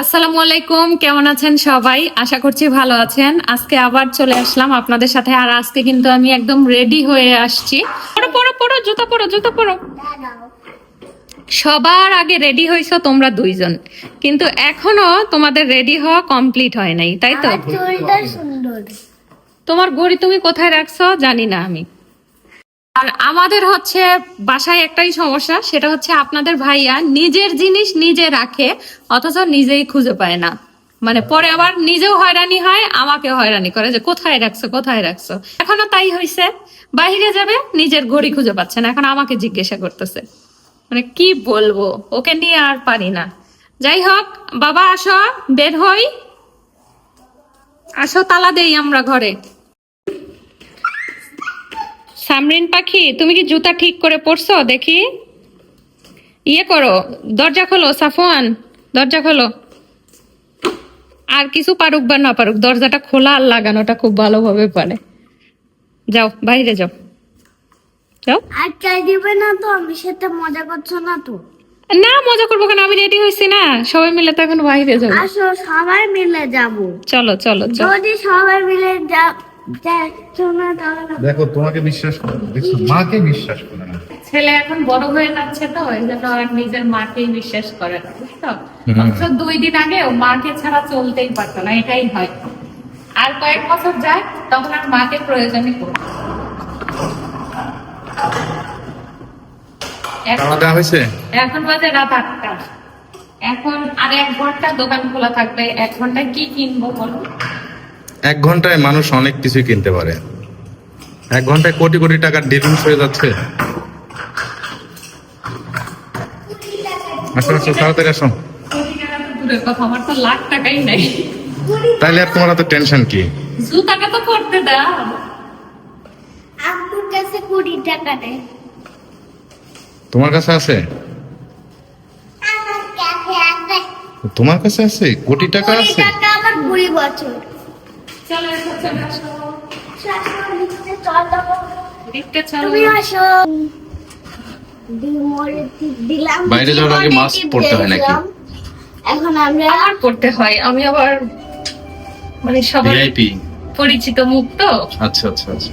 আসসালামু আলাইকুম কেমন আছেন সবাই? আশা করছি ভালো আছেন। আজকে আবার চলে আসলাম আপনাদের সাথে আর আজকে কিন্তু আমি একদম রেডি হয়ে আসছি। পড়ো পড়ো পড়ো জুতা পড়ো জুতা পড়ো। সবার আগে রেডি হয়েছো তোমরা দুইজন। কিন্তু এখনও তোমাদের রেডি হওয়া কমপ্লিট হয় নাই তাই তো? তোমার ঘড়ি তুমি কোথায় রাখছো জানি না আমি। আর আমাদের হচ্ছে বাসায় একটাই সমস্যা, সেটা হচ্ছে আপনাদের ভাইয়া নিজের জিনিস নিজে রাখে, অথচ নিজেই খুঁজে পায় না। মানে পরে আবার নিজেও হয়রানি হয়, আমাকে হয়রানি করে যে কোথায় রাখছো কোথায় রাখছো। এখনও তাই হইছে, বাইরে যাবে, নিজের ঘড়ি খুঁজে পাচ্ছে না, এখন আমাকে জিজ্ঞাসা করতেছে। মানে কি বলব, ওকে নিয়ে আর পারি না। যাই হোক, বাবা আসো, বের হই। আসো তালা দেই আমরা ঘরে। সামরিন পাখি তুমি কি জুতা ঠিক করে পরছো? দেখি। ইয়ে করো দরজা খোলো সাফওয়ান দরজা খোলো। আর কিছু পারুক বা না পারুক দরজাটা খোলা আর লাগানোটা খুব ভালোভাবে পারে। যাও বাইরে যাও। যাও। আর চাই দিবে না তো আমি সাথে মজা করছ না তো? না মজা করব কেন? আমি রেডি হয়েছি না। সবাই মিলে তো এখন বাইরে যাব। আসো সবাই মিলে যাব। চলো চলো চলো। যদি সবাই মিলে যা- যাচ্ছ না তাহলে দেখো তোমাকে বিশ্বাস করে মাকে বিশ্বাস করে না। ছেলে এখন বড় হয়ে যাচ্ছে তো এই জন্য আর নিজের মাকেই বিশ্বাস করে না বুঝছ? অথচ দুই দিন আগে ও মাকে ছাড়া চলতেই পারতো না এটাই হয়। আর কয়েক বছর যায় তখন আর মাকে প্রয়োজনই পড়বে এখন- হয়েছে? এখন বাজে রাত আটটা। এখন আর এক ঘণ্টা দোকান খোলা থাকবে এক ঘন্টায় কি কিনবো বলো? এক ঘন্টায় মানুষ অনেক কিছু কিনতে পারে। এক ঘন্টায় কোটি কোটি টাকার ডিলিংস হয়ে যাচ্ছে। আসো আসো তাড়াতাড়ি আসো। কোটি টাকা তো দূরের কথা আমার তো লাখ টাকাই নেই। তাইলে আর তোমার তো টেনশন কি? জুতাটা তো করতে দাও। আপুর কাছে কুড়ি টাকা নেই। তোমার কাছে আছে? আমার কাছে আছে। তোমার কাছে আছে? কোটি টাকা আছে? আমার কুড়ি বছর। চলো এসো, চলে লিখতে চলো তুমি আসো। দিলাম বাইরে যাওয়ার আগে মাস্ক পরতে হয় নাকি? এখন আমরা আমার করতে হয়। আমি আবার মানে সবার পরিচিত মুখ তো। আচ্ছা আচ্ছা আচ্ছা।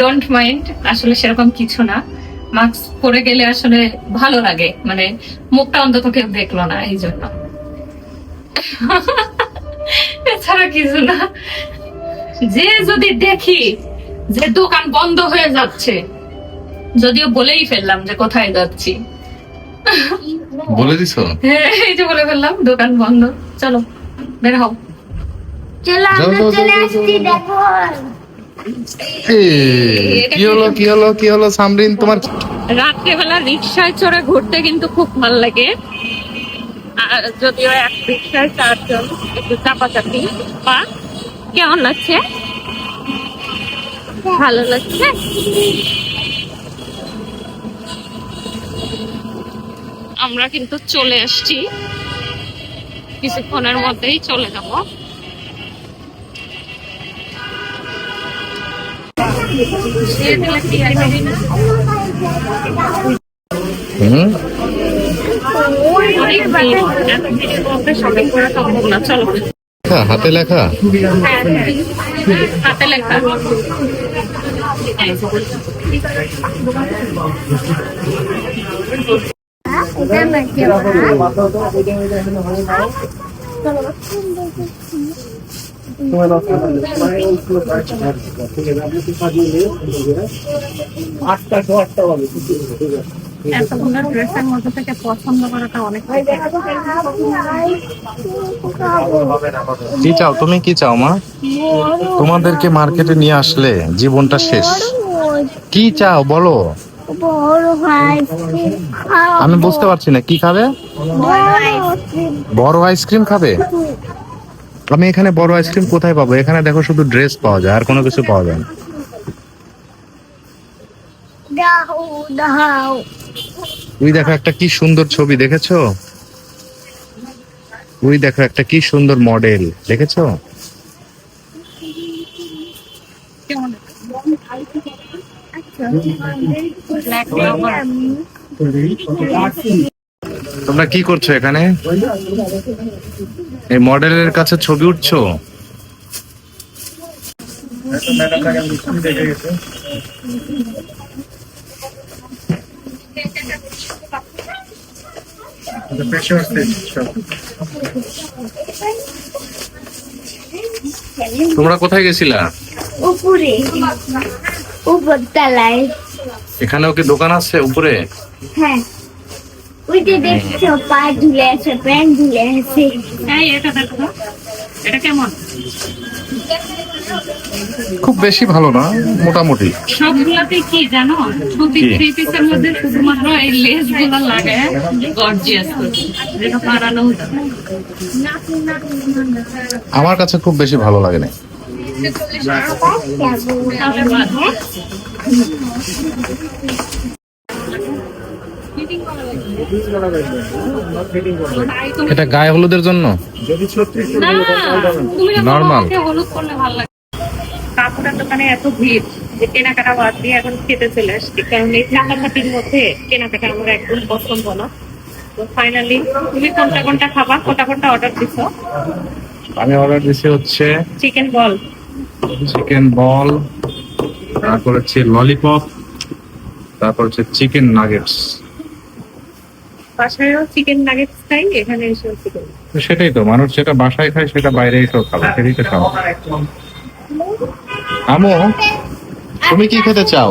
ডোন্ট মাইন্ড আসলে সেরকম কিছু না। মাস্ক পরে গেলে আসলে ভালো লাগে। মানে মুখটা অন্তত কেউ দেখল না এই জন্য এছাড়া কিছু না। যে যদি দেখি যে দোকান বন্ধ হয়ে যাচ্ছে যদিও বলেই ফেললাম যে কোথায় যাচ্ছি। বলে দিছো? হ্যাঁ এই যে বলে ফেললাম দোকান বন্ধ। চলো বের হও। চলো যাও, আমরা যাও, চলে যাও, আসছি যাও, দেখো। এই, কি হলো কি হলো কি হলো সামরিন তোমার রাত্রেবেলা রিক্সায় চড়ে ঘুরতে কিন্তু খুব ভালো লাগে। যদিও এক রিক্সায় চারজন, একটু চাপাচাপি, বা কেমন লাগছে? ভালো লাগছে? আমরা কিন্তু চলে আসছি কিছুক্ষণের মধ্যেই চলে যাব। হুম? হ্যাঁ, হাতে লেখা? এটা নাকি এতগুলো ড্রেসের মধ্যে থেকে পছন্দ করাটা অনেক কি চাও? তুমি কি চাও মা? তোমাদেরকে মার্কেটে নিয়ে আসলে জীবনটা শেষ। কি চাও বলো? আমি বুঝতে পারছি না কি খাবে? বড় আইসক্রিম খাবে? আমি এখানে বড় আইসক্রিম কোথায় পাবো? এখানে দেখো শুধু ড্রেস পাওয়া যায় আর কোনো কিছু পাওয়া যায় না। ওই দেখো একটা কি সুন্দর ছবি, দেখেছ? ওই দেখো একটা কি সুন্দর মডেল, দেখেছ? তোমরা কি করছ এখানে? এই মডেলের কাছে ছবি উঠছো? তোমরা কোথায় গেছিলা? উপরে। উপর তলায় এখানেও কি দোকান আছে উপরে? হ্যাঁ। ওই যে দেখছ পা ঝুলে আছে প্যান্ট ঝুলে আছে। এটা দেখো এটা কেমন? খুব বেশি ভালো না মোটামুটি। সবগুলাতে কি জানো? সুতি? থ্রি পিসের মধ্যে শুধুমাত্র এই লেসগুলো লাগে গর্জিয়াস যেটা বানানো আমার কাছে খুব বেশি ভালো লাগে না। এটা গায়ে হলুদের জন্য? না তুমি না Normal. আমাকে হলুদ করলে ভালো লাগে। কাপড়ের দোকানে এত ভিড় যে কেনাকাটা বাদ দিয়ে এখন খেতে চলে আসছি। কারণ এই চাকাচাকির মধ্যে কেনাকাটা আমার একদম পছন্দ না। তো ফাইনালি তুমি কোনটা কোনটা খাবা? কোনটা কোনটা অর্ডার দিছো? আমি অর্ডার দিছি হচ্ছে চিকেন বল চিকেন বল তারপর হচ্ছে ললিপপ তারপর হচ্ছে চিকেন নাগেটস বাসায়ও চিকেন নাগেটস খাই এখানে এসেও চিকেন সেটাই তো মানুষ যেটা বাসায় খায় সেটা বাইরে এসেও খাবে সেটাই তো খাওয়া আমো তুমি কি খেতে চাও?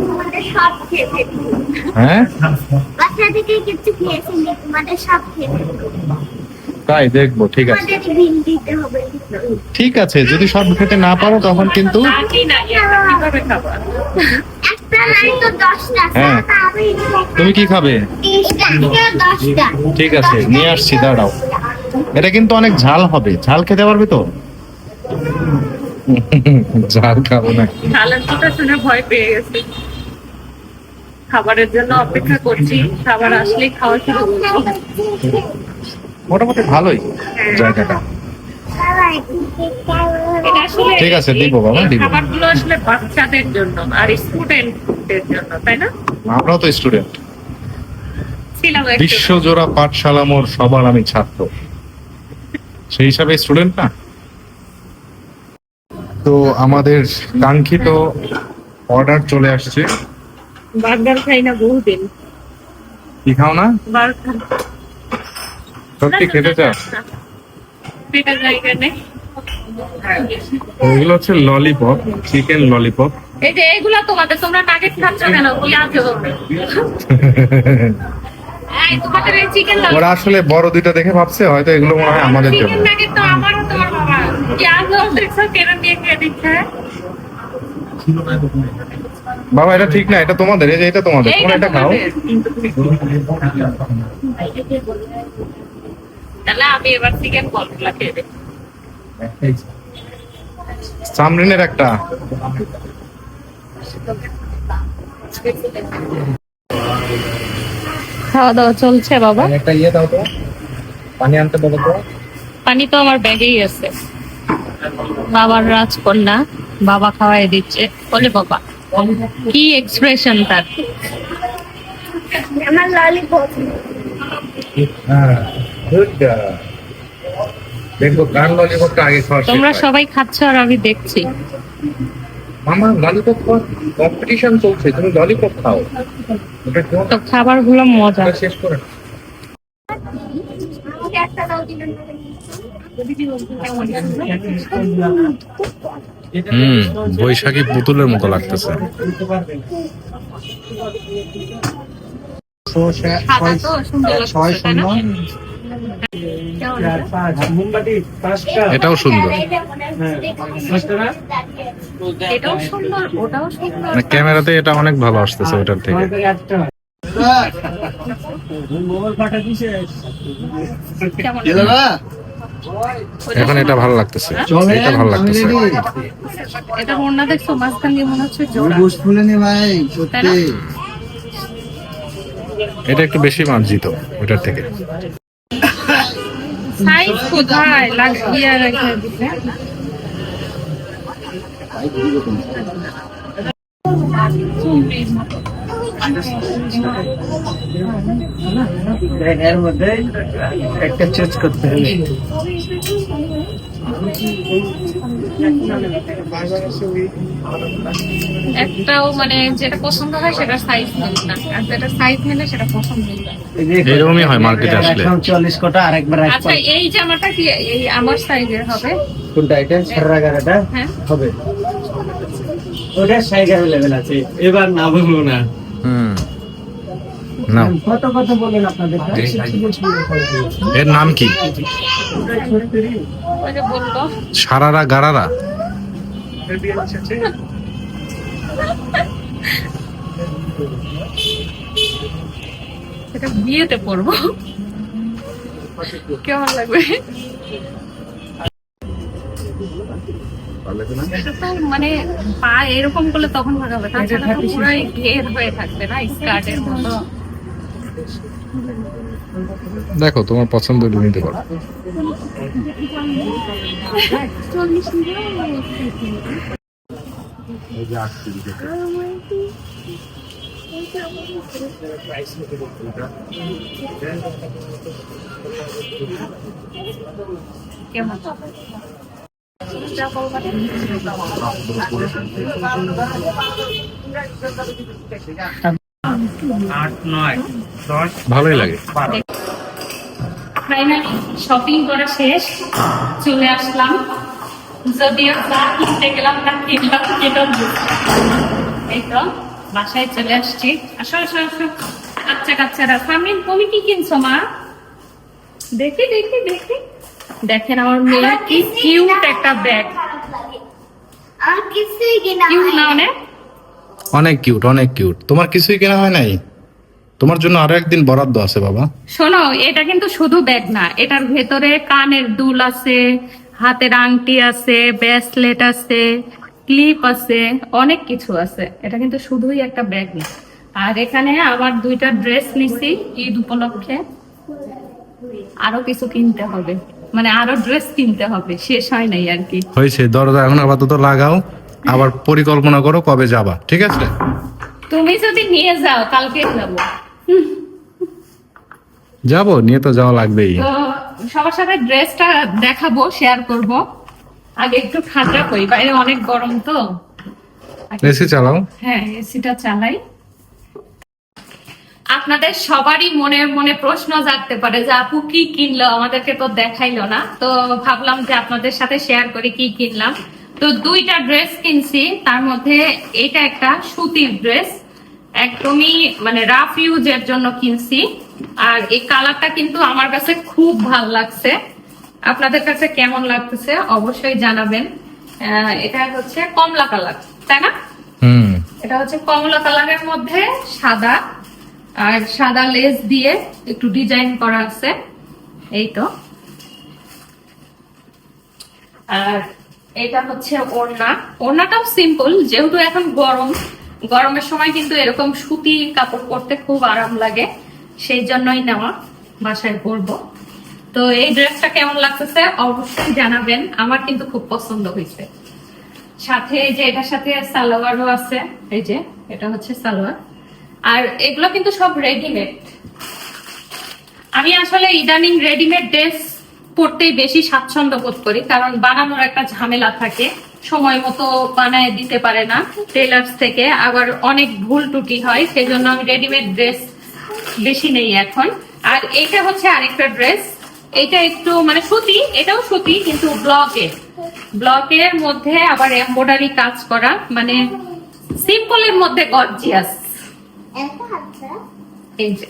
তোমাদের সব খেয়ে ফেলব। হ্যাঁ? বাসা থেকে কিছু খেয়েছিলাম তোমাদের সব খেয়ে তাই দেখব ঠিক আছে। ঠিক আছে যদি সব খেতে না পারো তখন কিন্তু হ্যাঁ। তুমি কি খাবে? ঠিক আছে নিয়ে আসছি দাঁড়াও। এটা কিন্তু অনেক ঝাল হবে। ঝাল খেতে পারবে তো? ঝাল খাব না ঝালের কথা শুনে ভয় পেয়ে গেছি। খাবারের জন্য অপেক্ষা করছি খাবার আসলেই খাওয়া শুরু করব। মোটামুটি ভালোই জায়গাটা। ঠিক আছে, দিব বাবা, দিব। খাবারগুলো আসলে বাচ্চাদের জন্য আর স্টুডেন্টদের জন্য তাই না? আমরাও তো স্টুডেন্ট। বিশ্বজোড়া পাঠশালা মোর সবার আমি ছাত্র। সেই হিসাবে স্টুডেন্ট না? তো আমাদের কাঙ্ক্ষিত অর্ডার চলে আসছে। বার্গার খাই না বহুদিন কি খাও না? বার্গার সত্যি খেতে চাও? এগুলো হচ্ছে ললিপপ চিকেন ললিপপ এই যে এগুলা তোমাদের তোমরা নাগেট খাচ্ছ কেন? কি আছে ওরা আসলে বড় দুইটা দেখে ভাবছে হয়তো এগুলো মনে হয় আমাদের জন্য। বাবা এটা ঠিক না এটা তোমাদের এই যে এটা তোমাদের। তোমরা এটা খাও। তাহলে আমি এবার চিকেন বলগুলা খেয়ে দেখি সামরিনের একটা। খাওয়া দাওয়া চলছে বাবা। একটা ইয়ে দাও তো। পানি আনতে বলো তো। পানি তো আমার ব্যাগেই আছে। বাবার রাজকন্যা বাবা খাওয়াই দিচ্ছে। বলে বাবা কি এক্সপ্রেশন তার? আমার ললিপপ হ্যাঁ দেখো কার ললিপপটা আগে খাওয়া তোমরা সবাই খাচ্ছ আর আমি দেখছি। মামা ললিপপ কম্পিটিশন চলছে তুমি ললিপপ খাও। তো খাবারগুলো মজা শেষ করে আমাকে একটা দাও দিবেন হুম বৈশাখী পুতুলের মতো লাগতেছে? এটাও সুন্দর। এটাও সুন্দর ওটাও সুন্দর। মানে ক্যামেরাতে এটা অনেক ভালো আসতেছে ওটার থেকে। কেমন? এখন এটা ভালো লাগতেছে। এটা ভালো লাগতেছে। এটা ওড়না দেখছ? মাঝখান দিয়ে মনে হচ্ছে জোড়া। বুঝ খুলেনি ভাই সত্যি। এটা একটু বেশি মার্জিত ওটার থেকে। সাইজ কোথায়? লাগিয়ে রেখে দিছে চুমড়ির মতো। এর মধ্যে একটা চুজ করতে হবে। একটাও মানে যেটা পছন্দ হয় সেটা সাইজ মিলবে না। আর যেটা সাইজ মিলে সেটা পছন্দ মিলবে না। এই যে এরকমই হয় market আসলে। চল্লিশ কোটা আচ্ছা এই জামাটা কি এই আমার সাইজের হবে? কোনটা এটা? সারা গাড়াটা হ্যাঁ। হবে। ওটা সাইজ অ্যাভেলেবেল আছে। এবার না বলব না। হুম। না কত কত বলেন আপনাদের? এর নাম কি? সারারা গারারা। বিয়েতে পরবো। কেমন লাগবে? মানে পা এরকম করলে তখন ভালো হবে তাছাড়া তো পুরাই ঘের হয়ে থাকবে না স্কার্টের মতো। দেখো তোমার পছন্দ নিতে পারো। কেমন? ভালোই লাগে। ফাইনালি শপিং করা শেষ, চলে আসলাম। যদিও যা কিনতে গেলাম না, কিনলাম এই তো, বাসায় চলে আসছি। আসো আসো আসো। আচ্ছা কাচ্চারা। সামিন তুমি কি কিনছো, মা? দেখি দেখি দেখি। দেখেন আমার মেয়ে কি কিউট একটা ব্যাগ আর কিছুই কিনা কিউট না। অনেক? অনেক কিউট অনেক কিউট তোমার কিছুই কেনা হয় নাই? তোমার জন্য আরও একদিন বরাদ্দ আছে বাবা। শোনো এটা কিন্তু শুধু ব্যাগ না এটার ভেতরে কানের দুল আছে হাতের আংটি আছে ব্রেসলেট আছে ক্লিপ আছে অনেক কিছু আছে। এটা কিন্তু শুধুই একটা ব্যাগ না। আর এখানে আবার দুইটা ড্রেস নিছি ঈদ উপলক্ষে। আরও কিছু কিনতে হবে। মানে আরও ড্রেস কিনতে হবে। শেষ হয় নাই আর কি হয়েছে দরজা এখন আপাতত লাগাও আবার পরিকল্পনা করো কবে যাবা ঠিক আছে? তুমি যদি নিয়ে যাও কালকে যাব। যাব নিয়ে তো যাওয়া লাগবেই। সবার সাথে ড্রেসটা দেখাবো শেয়ার করব। আগে একটু ঠান্ডা করি বাইরে অনেক গরম তো। এসি চালাও। হ্যাঁ এসিটা চালাই। আপনাদের সবারই মনে মনে প্রশ্ন জাগতে পারে যে আপু কি কিনলো? আমাদেরকে তো দেখাইলো না। তো ভাবলাম যে আপনাদের সাথে শেয়ার করি কি কিনলাম। তো দুইটা ড্রেস কিনছি। তার মধ্যে এটা একটা সুতির ড্রেস একদমই মানে রাফ ইউজের জন্য কিনছি। আর এই কালারটা কিন্তু আমার কাছে খুব ভালো লাগছে। আপনাদের কাছে কেমন লাগতেছে অবশ্যই জানাবেন। আহ, এটা হচ্ছে কমলা কালার তাই না? এটা হচ্ছে কমলা কালারের মধ্যে সাদা। আর সাদা লেস দিয়ে একটু ডিজাইন করা আছে। এই তো আর এটা হচ্ছে ওড়না। ওড়নাটাও সিম্পল যেহেতু এখন গরম, গরমের সময় কিন্তু এরকম সুতি কাপড় পরতে খুব আরাম লাগে, সেই জন্যই নেওয়া, বাসায় পরবো। তো এই ড্রেসটা কেমন লাগতেছে অবশ্যই জানাবেন, আমার কিন্তু খুব পছন্দ হয়েছে। সাথে যে এটার সাথে সালোয়ারও আছে, এই যে, এটা হচ্ছে সালোয়ার। আর এগুলো কিন্তু সব রেডিমেড আমি আসলে ইদানিং রেডিমেড ড্রেস পরতেই বেশি স্বাচ্ছন্দ্য বোধ করি, কারণ বানানোর একটা ঝামেলা থাকে। সময় মতো বানায় দিতে পারে না টেলার্স থেকে, আবার অনেক ভুল টুটি হয় সেই জন্য আমি রেডিমেড ড্রেস বেশি নেই এখন। আর এটা হচ্ছে আরেকটা ড্রেস এটা একটু মানে সুতি, এটাও সুতি, কিন্তু ব্লকের ব্লকের মধ্যে আবার এমব্রয়ডারি কাজ করা মানে সিম্পলের মধ্যে গর্জিয়াস যে।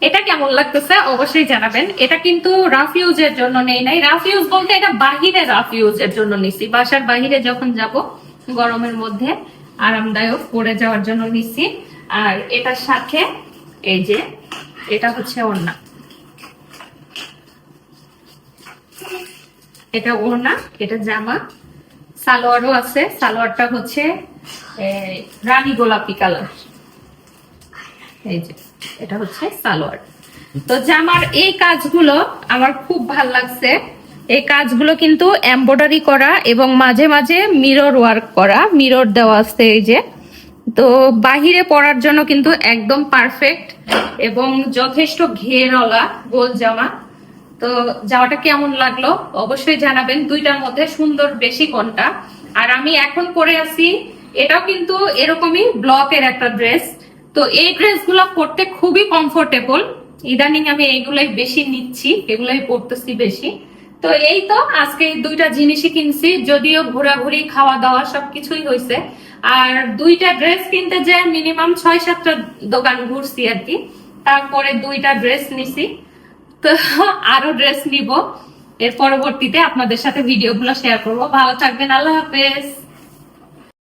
এটা কেমন লাগতেছে? অবশ্যই জানাবেন। এটা কিন্তু রাফ ইউজের জন্য নেই নাই। রাফ ইউজ বলতে এটা বাহিরে রাফ ইউজের জন্য নিছি। বাসার বাহিরে যখন যাব, গরমের মধ্যে আরামদায়ক পরে যাওয়ার জন্য নিছি। আর এটার সাথে এই যে, এটা হচ্ছে ওড়না। এটা ওড়না, এটা জামা। সালোয়ারও আছে। সালোয়ারটা হচ্ছে রানী গোলাপি কালার। এই যে, এটা হচ্ছে সালোয়ার। তো জামার এই কাজগুলো আমার খুব ভালো লাগছে। এই কাজগুলো কিন্তু এমব্রয়ডারি করা এবং মাঝে মাঝে মিরর ওয়ার্ক করা মিরর দেওয়া আছে এই যে। তো বাহিরে পরার জন্য কিন্তু একদম পারফেক্ট এবং যথেষ্ট ঘেরওয়ালা গোল জামা। তো যাওয়াটা কেমন লাগল? অবশ্যই জানাবেন দুইটার মধ্যে সুন্দর বেশি কোনটা। আর আমি এখন পরে আছি, এটাও কিন্তু এরকমই ব্লকের একটা ড্রেস। তো এই ড্রেসগুলো পরতে খুবই কমফোর্টেবল ইদানিং আমি এইগুলাই বেশি নিচ্ছি, এগুলাই পরতেছি বেশি। তো এই তো, আজকে দুইটা জিনিসই কিনছি, যদিও ঘোরাঘুরি খাওয়া দাওয়া সবকিছুই হয়েছে আর দুইটা ড্রেস কিনতে যে মিনিমাম ছয় সাতটা দোকান ঘুরছি আর কি। তারপরে দুইটা ড্রেস নিছি। তো আরও ড্রেস নিব। এর পরবর্তীতে আপনাদের সাথে ভিডিওগুলো শেয়ার করব। ভালো থাকবেন। আল্লাহ হাফেজ।